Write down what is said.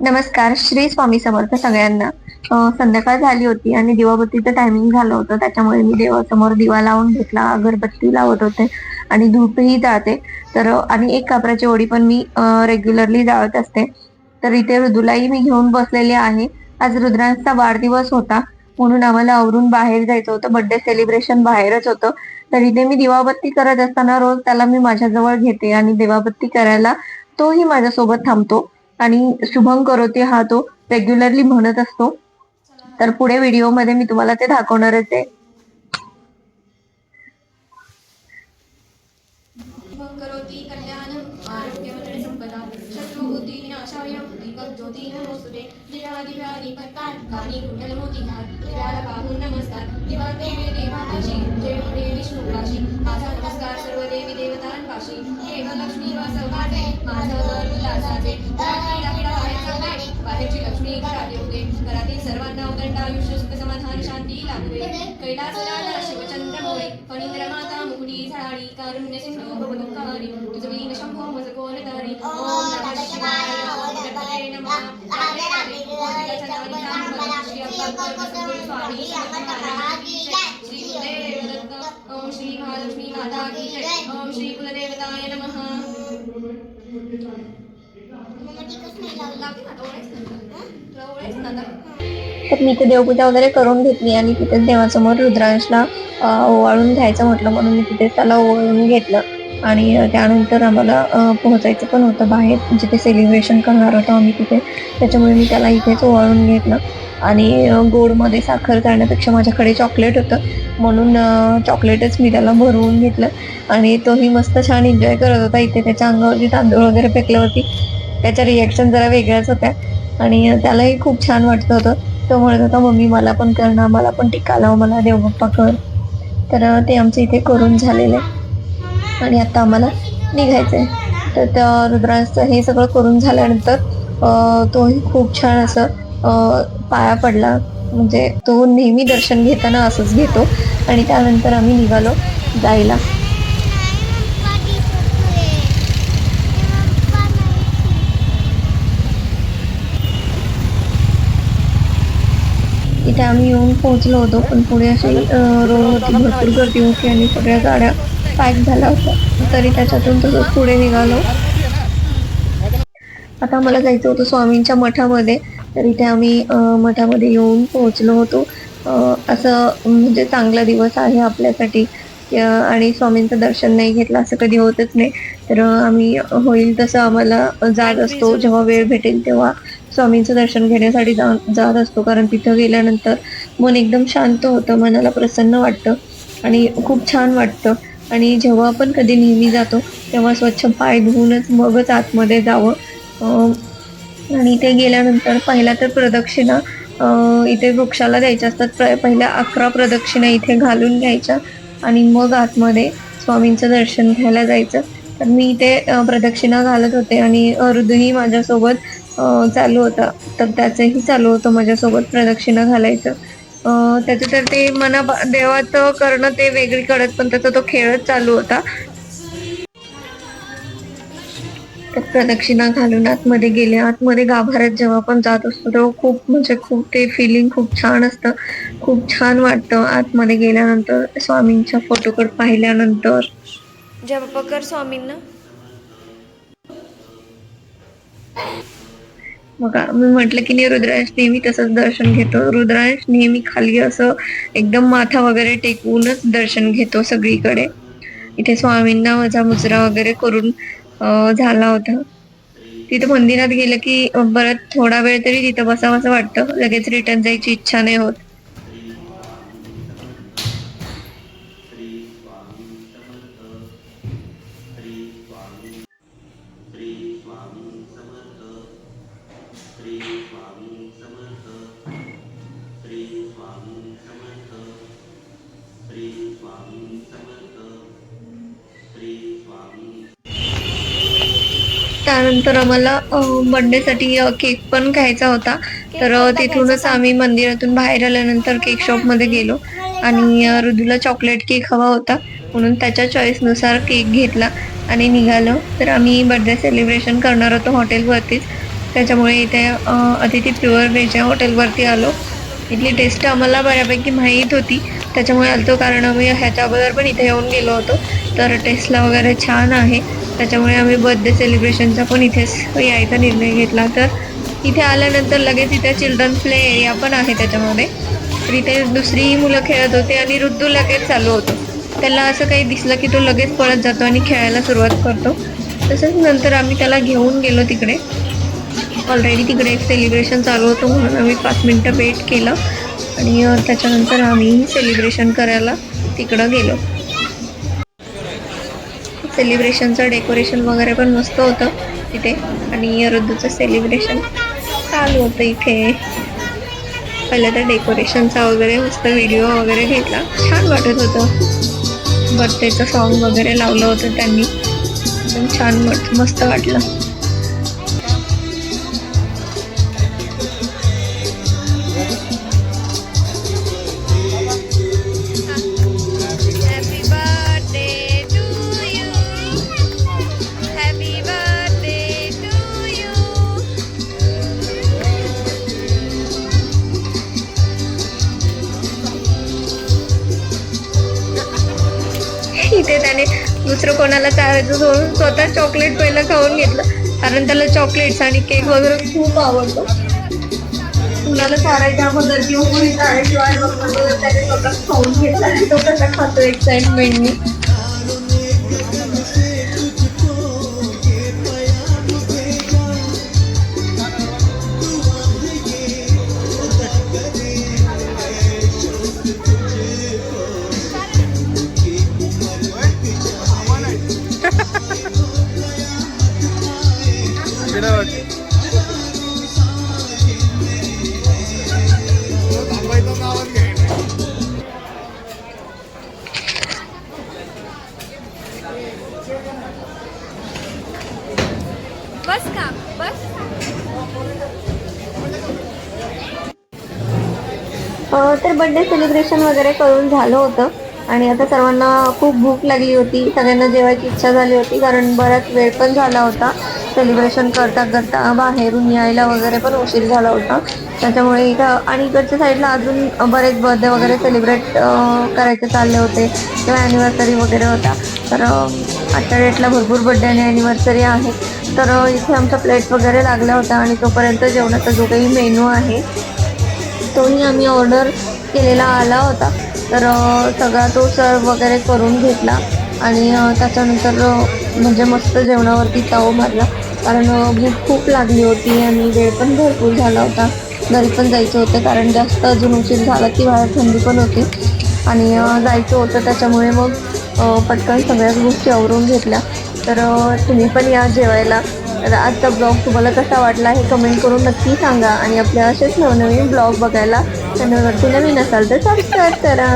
नमस्कार श्री स्वामी समर्थ सगळ्यांना. संध्याकाळ झाली होती आणि दिवाबत्तीचं टायमिंग झालं होतं त्याच्यामुळे मी देवासमोर दिवा लावून घेतला अगरबत्ती लावत होते आणि धूपही जाते तर आणि एक कापराची ओढी पण मी रेग्युलरली जाळत असते. तर इथे रुदुलाही मी घेऊन बसलेले आहे. आज रुद्रांचा वाढदिवस होता म्हणून आम्हाला आवरून बाहेर जायचं होतं. बर्थडे सेलिब्रेशन बाहेरच होतं. तर इथे मी दिवाबत्ती करत असताना रोज त्याला मी माझ्याजवळ घेते आणि दिवाबत्ती करायला तोही माझ्यासोबत थांबतो. आणि शुभम करोती हा तो रेग्युलरली म्हणत असतो. तर पुढे व्हिडिओमध्ये मी तुम्हाला ते दाखवणारच आहे दिव्या पाहून नमस्कार. दिवा देवे जय देवी माझा नमस्कार सर्व देवी देवतांपाशी हे ग लक्ष्मी वासवाटे माझं घर घरात बाहेरची लक्ष्मी घरात येऊ दे घरात अखंडायुष्य समाधान शांती लाभवे कैलासराला शिवचंद्र भोळे फणींद्र माता मुकुटी झाडी कारुण्य सिंधू भवदुःखारी तुझवीन शंभो मजकोर धारी ओम नमः शिवाय गणपते नमः ओम श्री महालक्ष्मी माता की जय। ओम श्री कुलदेवताय नमः। तर मी ते देवपूजा वगैरे करून घेतली आणि तिथेच देवासमोर रुद्रांशला ओवाळून घ्यायचं म्हटलं म्हणून मी तिथे त्याला ओवाळून घेतलं. आणि त्यानंतर आम्हाला पोहोचायचं पण होतं बाहेर जिथे सेलिब्रेशन करणार होतो आम्ही तिथे. त्याच्यामुळे मी त्याला इथेच ओवाळून घेतलं. आणि गोडमध्ये साखर करण्यापेक्षा माझ्याकडे चॉकलेट होतं. म्हणून चॉकलेटच मी त्याला भरवून घेतलं. आणि तोही मस्त छान एन्जॉय करत होता. इथे त्याच्या अंगावरती तांदूळ वगैरे फेकल्यावरती. त्याच्या रिॲक्शन जरा वेगळ्याच होत्या. आणि त्यालाही खूप छान वाटत होतं. तो म्हणत होता मम्मी मला पण कर ना मला पण टिका लाव मला देवबाप्पा कर. तर ते आमचं इथे करून झालेलं. आहे आणि आता आम्हाला निघायचं आहे तर त्या रुद्रांचं हे सगळं करून झाल्यानंतर तोही खूप छान असं पाया पडला. म्हणजे तो नेहमी दर्शन घेताना असंच घेतो. आणि त्यानंतर आम्ही निघालो जायला. इथे आम्ही येऊन पोहोचलो होतो. पण पुढे अशी अं, रोडवरती भरपूर गर्दी होती आणि सगळ्या गाड्या पॅक झाल्या होत्या. तरी त्याच्यातून तसंच पुढे निघालो. आता मला जायचं होतं स्वामींच्या मठामध्ये. तर इथे आम्ही मठामध्ये येऊन पोहोचलो होतो. असं म्हणजे चांगला दिवस आहे आपल्यासाठी. आणि स्वामींचं दर्शन नाही घेतलं असं कधी होतच नाही. तर आम्ही होईल तसं आम्हाला जात असतो. जेव्हा वेळ भेटेल तेव्हा. स्वामींचं दर्शन घेण्यासाठी जा जात असतो. कारण तिथं गेल्यानंतर मन एकदम शांत होतं मनाला प्रसन्न वाटतं आणि खूप छान वाटतं. आणि जेव्हा आपण कधी नेहमी जातो तेव्हा स्वच्छ पाय धुवूनच मगच आतमध्ये जावं. आणि इथे गेल्यानंतर पहिला तर प्रदक्षिणा इथे वृक्षाला द्यायच्या असतात. प्र- पहिल्या अकरा प्रदक्षिणा इथे घालून घ्यायच्या आणि मग आतमध्ये स्वामींचं दर्शन घ्यायला जायचं. तर मी इथे प्रदक्षिणा घालत होते आणि अरुदही माझ्यासोबत चालू होता. तर त्याचंही चालू होतं माझ्यासोबत प्रदक्षिणा घालायचं. त्याचं तर ते मना देवाचं करणं ते वेगळी कळत पण त्याचा तो खेळच चालू होता. तर प्रदक्षिणा घालून आतमध्ये गेले. आतमध्ये गाभाऱ्यात जेव्हा आपण जात असतो तेव्हा खूप म्हणजे खूप ते फिलिंग खूप छान असतं. खूप छान वाटतं आतमध्ये गेल्यानंतर स्वामींच्या फोटोकडे पाहिल्यानंतर. जेव्हा बाप्पा कर स्वामींना. मग मी म्हटलं की नाही रुद्रांश नेहमी तसंच दर्शन घेतो. रुद्रांश नेहमी खाली असं एकदम माथा वगैरे टेकवूनच दर्शन घेतो सगळीकडे. इथे स्वामींना माझा मुजरा वगैरे करून झाला होता. तिथं मंदिरात गेलं की परत थोडा वेळ तरी तिथं बसावं असं वाटतं. लगेच रिटर्न जायची इच्छा नाही होत. त्यानंतर आम्हाला बर्थडेसाठी केक पण घ्यायचा होता. तर तिथूनच आम्ही मंदिरातून बाहेर आल्यानंतर केक शॉपमध्ये गेलो. आणि अ, ऋदूला चॉकलेट केक हवा होता. म्हणून त्याच्या चॉईसनुसार केक घेतला आणि निघालो. तर आम्ही बर्थडे सेलिब्रेशन करणार होतो हॉटेलवरतीच त्याच्यामुळे इथे अतिथी प्युअर व्हेज या हॉटेलवरती आलो. इथली टेस्ट आम्हाला बऱ्यापैकी माहीत होती. त्याच्यामुळे आलतो कारण आम्ही ह्याच्या अगोदर पण इथे येऊन गेलो होतो. तर टेस्टला वगैरे छान आहे. त्याच्यामुळे आम्ही बर्थडे सेलिब्रेशनचा पण इथेच यायचा निर्णय घेतला. तर इथे आल्यानंतर लगेच इथे चिल्ड्रन प्ले एरिया पण आहे त्याच्यामध्ये. तर इथे दुसरीही मुलं खेळत होते आणि रुद्दू लगेच चालू होतो. त्याला असं काही दिसलं की तो लगेच पळत जातो आणि खेळायला सुरुवात करतो. तसंच नंतर आम्ही त्याला घेऊन गेलो तिकडे. ऑलरेडी तिकडे एक सेलिब्रेशन चालू होतं म्हणून आम्ही पाच मिनटं वेट केलं. आणि त्याच्यानंतर आम्ही सेलिब्रेशन करायला तिकडं गेलो. सेलिब्रेशनचं डेकोरेशन वगैरे पण मस्त होतं तिथे. आणि ऋतूचं सेलिब्रेशन चालू होतं इथे. पहिलं तर डेकोरेशनचा वगैरे मस्त व्हिडिओ वगैरे घेतला. छान वाटत होतं. बर्थडेचं सॉन्ग वगैरे लावलं होतं त्यांनी. एकदम छान मस्त वाटलं. दुसरं कोणाला चारायचं सोडून स्वतः चॉकलेट पहिलं खाऊन घेतलं. कारण त्याला चॉकलेट्स आणि केक वगैरे खूप आवडतो. कुणाला चारायच्या अगोदर किंवा कोणी चारायची वाट बघतो त्याने स्वतः खाऊन घेतला आणि तो कसा खातो एक्साइटमेंटनी तर बर्थडे सेलिब्रेशन वगैरे करून झालं होतं. आणि आता सर्वांना खूप भूक लागली होती. सगळ्यांना जेवायची इच्छा झाली होती कारण बराच वेळ पण झाला होता. सेलिब्रेशन करता करता बाहेरून यायला वगैरे पण उशीर झाला होता. त्याच्यामुळे इथं आणि इकडच्या साईडला अजून बरेच बर्थडे वगैरे सेलिब्रेट करायचे चालले होते. किंवा ॲनिव्हर्सरी वगैरे होता. तर आजच्या डेटला भरपूर बर्थडे आणि ॲनिव्हर्सरी आहे. तर इथे आमच्या प्लेट वगैरे लागल्या होत्या आणि तोपर्यंत जेवणाचा जो काही मेनू आहे तोही आम्ही ऑर्डर केलेला आला होता. तर सगळा तो सर्व वगैरे करून घेतला आणि त्याच्यानंतर म्हणजे मस्त जेवणावरती ताव मारला. कारण भूक खूप लागली होती आणि वेळ पण भरपूर झाला होता. घरी पण जायचं होतं कारण जास्त अजून उशीर झाला की बाहेर थंडी पण होती. आणि जायचं होतं त्याच्यामुळे मग पटकन सगळ्याच गोष्टी आवरून घेतल्या. तर तुम्ही पण या जेवायला. तर आजचा ब्लॉग तुम्हाला कसा वाटला हे कमेंट करून नक्की सांगा आणि आपल्या असेच नवनवीन ब्लॉग बघायला चॅनलवरती नवीन असाल तर सबस्क्राईब करा.